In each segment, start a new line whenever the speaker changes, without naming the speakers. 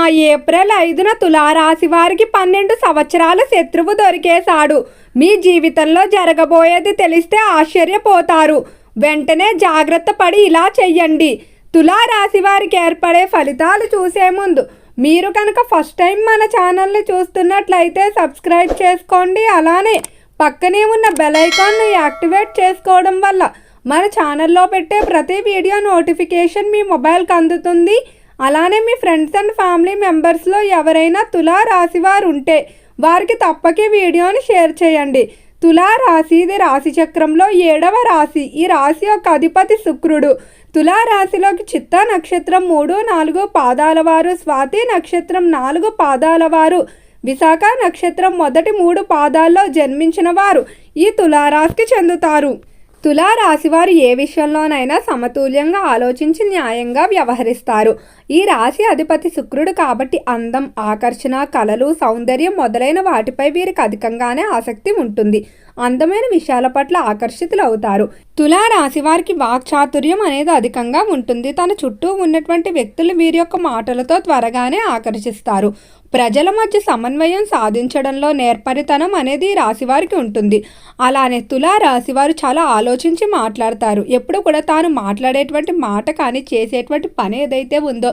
ఆ ఏప్రిల్ ఐదున తులారాశి వారికి పన్నెండు సంవత్సరాల శత్రువు దొరికేశాడు. మీ జీవితంలో జరగబోయేది తెలిస్తే ఆశ్చర్యపోతారు. వెంటనే జాగ్రత్త పడి ఇలా చెయ్యండి. తులారాశి వారికి ఏర్పడే ఫలితాలు చూసే ముందు మీరు కనుక ఫస్ట్ టైం మన ఛానల్ని చూస్తున్నట్లయితే సబ్స్క్రైబ్ చేసుకోండి. అలానే పక్కనే ఉన్న బెల్ ఐకాన్ను యాక్టివేట్ చేసుకోవడం వల్ల మన ఛానల్లో పెట్టే ప్రతి వీడియో నోటిఫికేషన్ మీ మొబైల్కి అందుతుంది. అలానే మీ ఫ్రెండ్స్ అండ్ ఫ్యామిలీ మెంబర్స్లో ఎవరైనా తులా రాశివారు ఉంటే వారికి తప్పక వీడియోని షేర్ చేయండి. తులా రాశి ఇది రాశి చక్రంలో ఏడవ రాశి. ఈ రాశి యొక్క అధిపతి శుక్రుడు. తులా రాశిలోకి చిత్తా నక్షత్రం మూడు నాలుగు పాదాల వారు స్వాతి నక్షత్రం నాలుగు పాదాల వారు విశాఖ నక్షత్రం మొదటి మూడు పాదాల్లో జన్మించిన వారు ఈ తులారాశికి చెందుతారు. తులా రాశివారు ఏ విషయంలోనైనా సమతుల్యంగా ఆలోచించి న్యాయంగా వ్యవహరిస్తారు. ఈ రాశి అధిపతి శుక్రుడు కాబట్టి అందం ఆకర్షణ కళలు సౌందర్యం మొదలైన వాటిపై వీరికి అధికంగానే ఆసక్తి ఉంటుంది. అందమైన విషయాల పట్ల ఆకర్షితులు అవుతారు. తులా రాశి వారికి వాక్చాతుర్యం అనేది అధికంగా ఉంటుంది. తన చుట్టూ ఉన్నటువంటి వ్యక్తులు వీరి యొక్క మాటలతో త్వరగానే ఆకర్షిస్తారు. ప్రజల మధ్య సమన్వయం సాధించడంలో నేర్పరితనం అనేది ఈ రాశివారికి ఉంటుంది. అలానే తులా రాశివారు చాలా ఆలోచించి మాట్లాడతారు. ఎప్పుడు కూడా తాను మాట్లాడేటువంటి మాట కానీ చేసేటువంటి పని ఏదైతే ఉందో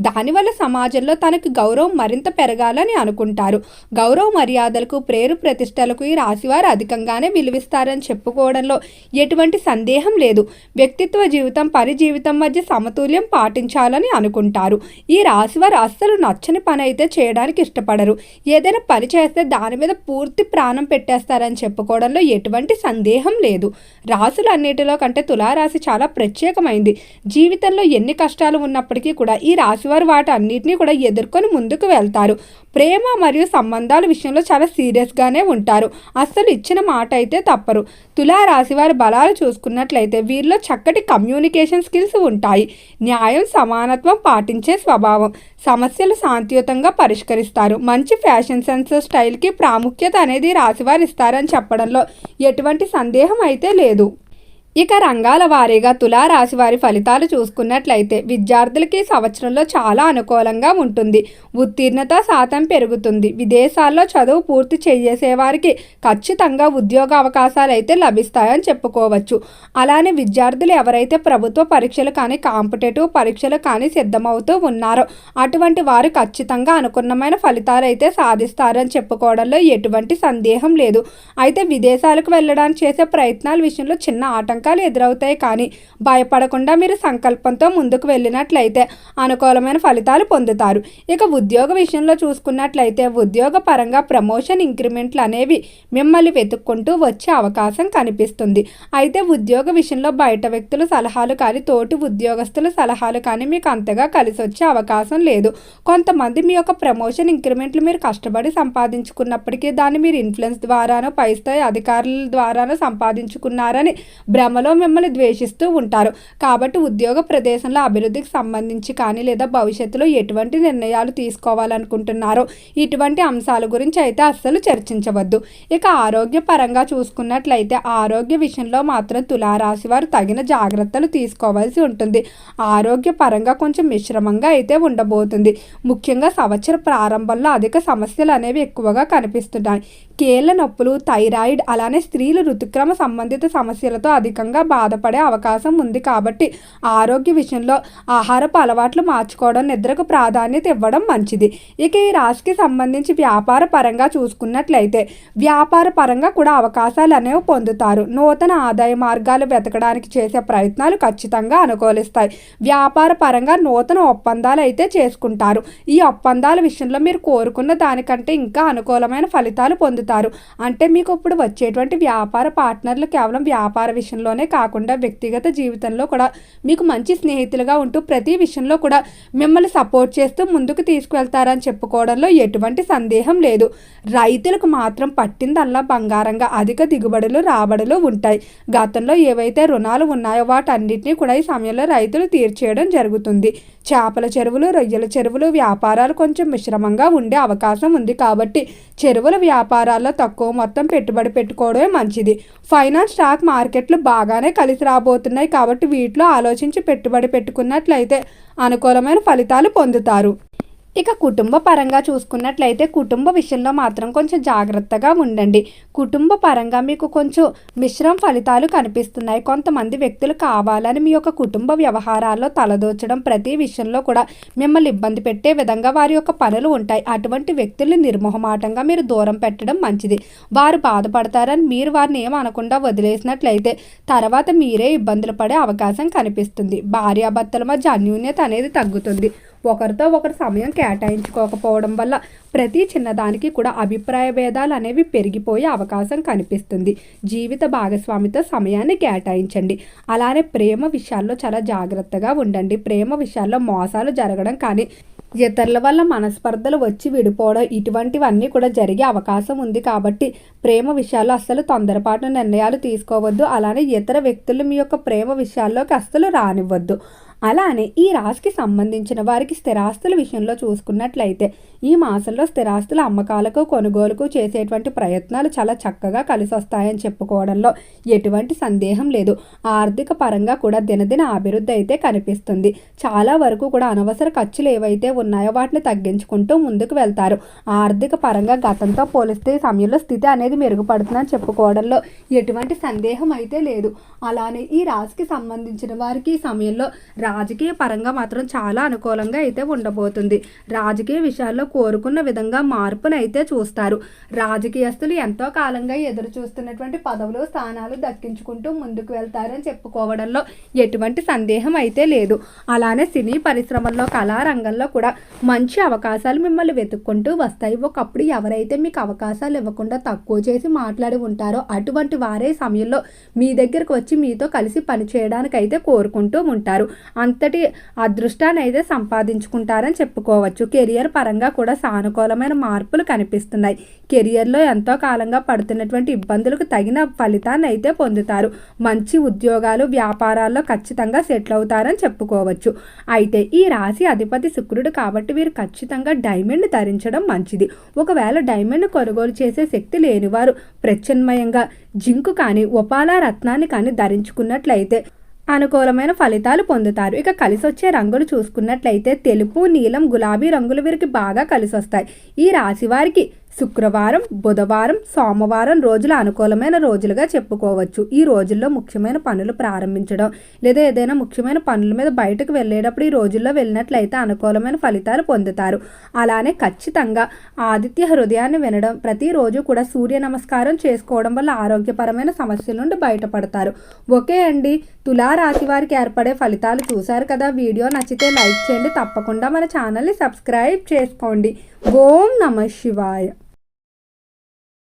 దానివల్ల సమాజంలో తనకు గౌరవం మరింత పెరగాలని అనుకుంటారు. గౌరవ మర్యాదలకు ప్రేరు ప్రతిష్టలకు ఈ రాశివారు అధికంగానే విలువిస్తారని చెప్పుకోవడంలో ఎటువంటి సందేహం లేదు. వ్యక్తిత్వ జీవితం పని జీవితం మధ్య సమతుల్యం పాటించాలని అనుకుంటారు. ఈ రాశివారు అస్సలు నచ్చని పని అయితే చేయడానికి ఇష్టపడరు. ఏదైనా పని చేస్తే దాని మీద పూర్తి ప్రాణం పెట్టేస్తారని చెప్పుకోవడంలో ఎటువంటి సందేహం లేదు. రాశులన్నిటిలో కంటే తులారాశి చాలా ప్రత్యేకమైంది. జీవితంలో ఎన్ని కష్టాలు ఉన్నప్పటికీ కూడా ఈ రాశి వాటి అన్నిటినీ కూడా ఎదుర్కొని ముందుకు వెళ్తారు. ప్రేమ మరియు సంబంధాల విషయంలో చాలా సీరియస్గానే ఉంటారు. అస్సలు ఇచ్చిన మాట అయితే తప్పరు. తులా రాశివారి బలాలు చూసుకున్నట్లయితే వీరిలో చక్కటి కమ్యూనికేషన్ స్కిల్స్ ఉంటాయి. న్యాయం సమానత్వం పాటించే స్వభావం. సమస్యలు శాంతియుతంగా పరిష్కరిస్తారు. మంచి ఫ్యాషన్ సెన్స్ స్టైల్కి ప్రాముఖ్యత అనేది రాశివారు ఇస్తారని చెప్పడంలో ఎటువంటి సందేహం అయితే లేదు. ఇక రంగాల వారీగా తులారాశి వారి ఫలితాలు చూసుకున్నట్లయితే విద్యార్థులకి సంవత్సరంలో చాలా అనుకూలంగా ఉంటుంది. ఉత్తీర్ణత శాతం పెరుగుతుంది. విదేశాల్లో చదువు పూర్తి చేసే వారికి ఖచ్చితంగా ఉద్యోగ అవకాశాలు అయితే లభిస్తాయని చెప్పుకోవచ్చు. అలానే విద్యార్థులు ఎవరైతే ప్రభుత్వ పరీక్షలు కానీ కాంపిటేటివ్ పరీక్షలు కానీ సిద్ధమవుతూ ఉన్నారో అటువంటి వారు ఖచ్చితంగా అనుకున్నమైన ఫలితాలు అయితే సాధిస్తారని చెప్పుకోవడంలో ఎటువంటి సందేహం లేదు. అయితే విదేశాలకు వెళ్ళడానికి చేసే ప్రయత్నాల విషయంలో చిన్న ఆటంకం ఆటంకాలు ఎదురవుతాయి కానీ భయపడకుండా మీరు సంకల్పంతో ముందుకు వెళ్ళినట్లయితే అనుకూలమైన ఫలితాలు పొందుతారు. ఇక ఉద్యోగ విషయంలో చూసుకున్నట్లయితే ఉద్యోగ పరంగా ప్రమోషన్ ఇంక్రిమెంట్లు అనేవి మిమ్మల్ని వెతుక్కుంటూ వచ్చే అవకాశం కనిపిస్తుంది. అయితే ఉద్యోగ విషయంలో బయట వ్యక్తుల సలహాలు కానీ తోటి ఉద్యోగస్తుల సలహాలు కానీ మీకు అంతగా కలిసి వచ్చే అవకాశం లేదు. కొంతమంది మీ యొక్క ప్రమోషన్ ఇంక్రిమెంట్లు మీరు కష్టపడి సంపాదించుకున్నప్పటికీ దాన్ని మీరు ఇన్ఫ్లుయెన్స్ ద్వారానో పై స్థాయి అధికారుల ద్వారానో సంపాదించుకున్నారని భ్రమలో మిమ్మల్ని ద్వేషిస్తూ ఉంటారు. కాబట్టి ఉద్యోగ ప్రదేశంలో అభివృద్ధికి సంబంధించి కానీ లేదా భవిష్యత్తులో ఎటువంటి నిర్ణయాలు తీసుకోవాలనుకుంటున్నారో ఇటువంటి అంశాల గురించి అయితే అస్సలు చర్చించవద్దు. ఇక ఆరోగ్య పరంగా చూసుకున్నట్లయితే ఆరోగ్య విషయంలో మాత్రం తులారాశి వారు తగిన జాగ్రత్తలు తీసుకోవాల్సి ఉంటుంది. ఆరోగ్య పరంగా కొంచెం మిశ్రమంగా అయితే ఉండబోతుంది. ముఖ్యంగా సంవత్సర ప్రారంభంలో అధిక సమస్యలు అనేవి ఎక్కువగా కనిపిస్తున్నాయి. కీళ్ళ నొప్పులు థైరాయిడ్ అలానే స్త్రీలు ఋతుక్రమ సంబంధిత సమస్యలతో అధికంగా బాధపడే అవకాశం ఉంది కాబట్టి ఆరోగ్య విషయంలో ఆహారపు అలవాట్లు మార్చుకోవడం నిద్రకు ప్రాధాన్యత ఇవ్వడం మంచిది. ఇక ఈ రాశికి సంబంధించి వ్యాపార పరంగా చూసుకున్నట్లయితే వ్యాపార పరంగా కూడా అవకాశాలు అనేవి పొందుతారు. నూతన ఆదాయ మార్గాలు వెతకడానికి చేసే ప్రయత్నాలు ఖచ్చితంగా అనుకూలిస్తాయి. వ్యాపార పరంగా నూతన ఒప్పందాలు అయితే చేసుకుంటారు. ఈ ఒప్పందాల విషయంలో మీరు కోరుకున్న దానికంటే ఇంకా అనుకూలమైన ఫలితాలు పొందుతారు. అంటే మీకు ఇప్పుడు వచ్చేటువంటి వ్యాపార పార్ట్నర్లు కేవలం వ్యాపార విషయంలోనే కాకుండా వ్యక్తిగత జీవితంలో కూడా మీకు మంచి స్నేహితులుగా ఉంటూ ప్రతి విషయంలో కూడా మిమ్మల్ని సపోర్ట్ చేస్తూ ముందుకు తీసుకువెళ్తారని చెప్పుకోవడంలో ఎటువంటి సందేహం లేదు. రైతులకు మాత్రం పట్టిందల్లా బంగారంగా అధిక దిగుబడులు రాబడులు ఉంటాయి. గతంలో ఏవైతే రుణాలు ఉన్నాయో వాటన్నిటిని కూడా ఈ సమయంలో రైతులు తీర్చేయడం జరుగుతుంది. చేపల చెరువులు రొయ్యల చెరువులు వ్యాపారాలు కొంచెం మిశ్రమంగా ఉండే అవకాశం ఉంది కాబట్టి చెరువుల వ్యాపారాల్లో తక్కువ మొత్తం పెట్టుబడి పెట్టుకోవడమే మంచిది. ఫైనాన్స్ స్టాక్ మార్కెట్లు బాగానే కలిసి రాబోతున్నాయి కాబట్టి వీటిలో ఆలోచించి పెట్టుబడి పెట్టుకున్నట్లయితే అనుకూలమైన ఫలితాలు పొందుతారు. ఇక కుటుంబ పరంగా చూసుకున్నట్లయితే కుటుంబ విషయంలో మాత్రం కొంచెం జాగ్రత్తగా ఉండండి. కుటుంబ పరంగా మీకు కొంచెం మిశ్రమ ఫలితాలు కనిపిస్తున్నాయి. కొంతమంది వ్యక్తులు కావాలని మీ యొక్క కుటుంబ వ్యవహారాల్లో తలదోచడం ప్రతి విషయంలో కూడా మిమ్మల్ని ఇబ్బంది పెట్టే విధంగా వారి యొక్క పనులు ఉంటాయి. అటువంటి వ్యక్తుల్ని నిర్మోహమాటంగా మీరు దూరం పెట్టడం మంచిది. వారు బాధపడతారని మీరు వారిని ఏమనకుండా వదిలేసినట్లయితే తర్వాత మీరే ఇబ్బందులు పడే అవకాశం కనిపిస్తుంది. భార్యాభర్తల మధ్య అన్యూన్యత అనేది తగ్గుతుంది. ఒకరితో ఒకరు సమయం కేటాయించుకోకపోవడం వల్ల ప్రతి చిన్నదానికి కూడా అభిప్రాయ భేదాలు అనేవి పెరిగిపోయే అవకాశం కనిపిస్తుంది. జీవిత భాగస్వామితో సమయాన్ని కేటాయించండి. అలానే ప్రేమ విషయాల్లో చాలా జాగ్రత్తగా ఉండండి. ప్రేమ విషయాల్లో మోసాలు జరగడం కానీ ఇతరుల వల్ల మనస్పర్ధలు వచ్చి విడిపోవడం ఇటువంటివన్నీ కూడా జరిగే అవకాశం ఉంది కాబట్టి ప్రేమ విషయాల్లో అస్సలు తొందరపాటు నిర్ణయాలు తీసుకోవద్దు. అలానే ఇతర వ్యక్తులు మీ యొక్క ప్రేమ విషయాల్లోకి అస్సలు రానివ్వద్దు. అలానే ఈ రాశికి సంబంధించిన వారికి స్థిరాస్తుల విషయంలో చూసుకున్నట్లయితే ఈ మాసంలో స్థిరాస్తుల అమ్మకాలకు కొనుగోలుకు చేసేటువంటి ప్రయత్నాలు చాలా చక్కగా కలిసి వస్తాయని చెప్పుకోవడంలో ఎటువంటి సందేహం లేదు. ఆర్థిక పరంగా కూడా దినదిన అభివృద్ధి అయితే కనిపిస్తుంది. చాలా వరకు కూడా అనవసర ఖర్చులు ఏవైతే ఉన్నాయో వాటిని తగ్గించుకుంటూ ముందుకు వెళ్తారు. ఆర్థిక పరంగా గతంతో పోలిస్తే ఈ సమయంలో స్థితి అనేది మెరుగుపడుతుందని చెప్పుకోవడంలో ఎటువంటి సందేహం అయితే లేదు. అలానే ఈ రాశికి సంబంధించిన వారికి ఈ సమయంలో రాజకీయ పరంగా మాత్రం చాలా అనుకూలంగా అయితే ఉండబోతుంది. రాజకీయ విషయాల్లో కోరుకున్న విధంగా మార్పునైతే చూస్తారు. రాజకీయస్తులు ఎంతో కాలంగా ఎదురు చూస్తున్నటువంటి పదవులు స్థానాలు దక్కించుకుంటూ ముందుకు వెళ్తారని చెప్పుకోవడంలో ఎటువంటి సందేహం అయితే లేదు. అలానే సినీ పరిశ్రమల్లో కళారంగంలో కూడా మంచి అవకాశాలు మిమ్మల్ని వెతుక్కుంటూ వస్తాయి. ఒకప్పుడు ఎవరైతే మీకు అవకాశాలు ఇవ్వకుండా తక్కువ చేసి మాట్లాడి ఉంటారో అటువంటి వారే సమయంలో మీ దగ్గరకు వచ్చి మీతో కలిసి పనిచేయడానికి అయితే కోరుకుంటూ ఉంటారు. అంతటి అదృష్టాన్ని అయితే సంపాదించుకుంటారని చెప్పుకోవచ్చు. కెరియర్ పరంగా కూడా సానుకూలమైన మార్పులు కనిపిస్తున్నాయి. కెరియర్లో ఎంతో కాలంగా పడుతున్నటువంటి ఇబ్బందులకు తగిన ఫలితాన్ని అయితే పొందుతారు. మంచి ఉద్యోగాలు వ్యాపారాల్లో ఖచ్చితంగా సెటిల్ అవుతారని చెప్పుకోవచ్చు. అయితే ఈ రాశి అధిపతి శుక్రుడు కాబట్టి వీరు ఖచ్చితంగా డైమండ్ ధరించడం మంచిది. ఒకవేళ డైమండ్ కొనుగోలు చేసే శక్తి లేనివారు ప్రత్యామ్నాయంగా జింకు కానీ ఉపాల రత్నాన్ని కానీ ధరించుకున్నట్లయితే అనుకూలమైన ఫలితాలు పొందుతారు. ఇక కలిసి వచ్చే రంగులు చూసుకున్నట్లయితే తెలుపు నీలం గులాబీ రంగులు వీరికి బాగా కలిసి వస్తాయి ఈ రాశి వారికి శుక్రవారం బుధవారం సోమవారం రోజులు అనుకూలమైన రోజులుగా చెప్పుకోవచ్చు. ఈ రోజుల్లో ముఖ్యమైన పనులు ప్రారంభించడం లేదా ఏదైనా ముఖ్యమైన పనుల మీద బయటకు వెళ్ళేటప్పుడు ఈ రోజుల్లో వెళ్ళినట్లయితే అనుకూలమైన ఫలితాలు పొందుతారు. అలానే ఖచ్చితంగా ఆదిత్య హృదయాన్ని వినడం ప్రతిరోజు కూడా సూర్య నమస్కారం చేసుకోవడం వల్ల ఆరోగ్యపరమైన సమస్యల నుండి బయటపడతారు. ఓకే అండి. తులారాశి వారికి ఏర్పడే ఫలితాలు చూశారు కదా. వీడియో నచ్చితే లైక్ చేయండి. తప్పకుండా మన ఛానల్ని సబ్స్క్రైబ్ చేసుకోండి. ఓం నమ శివాయ.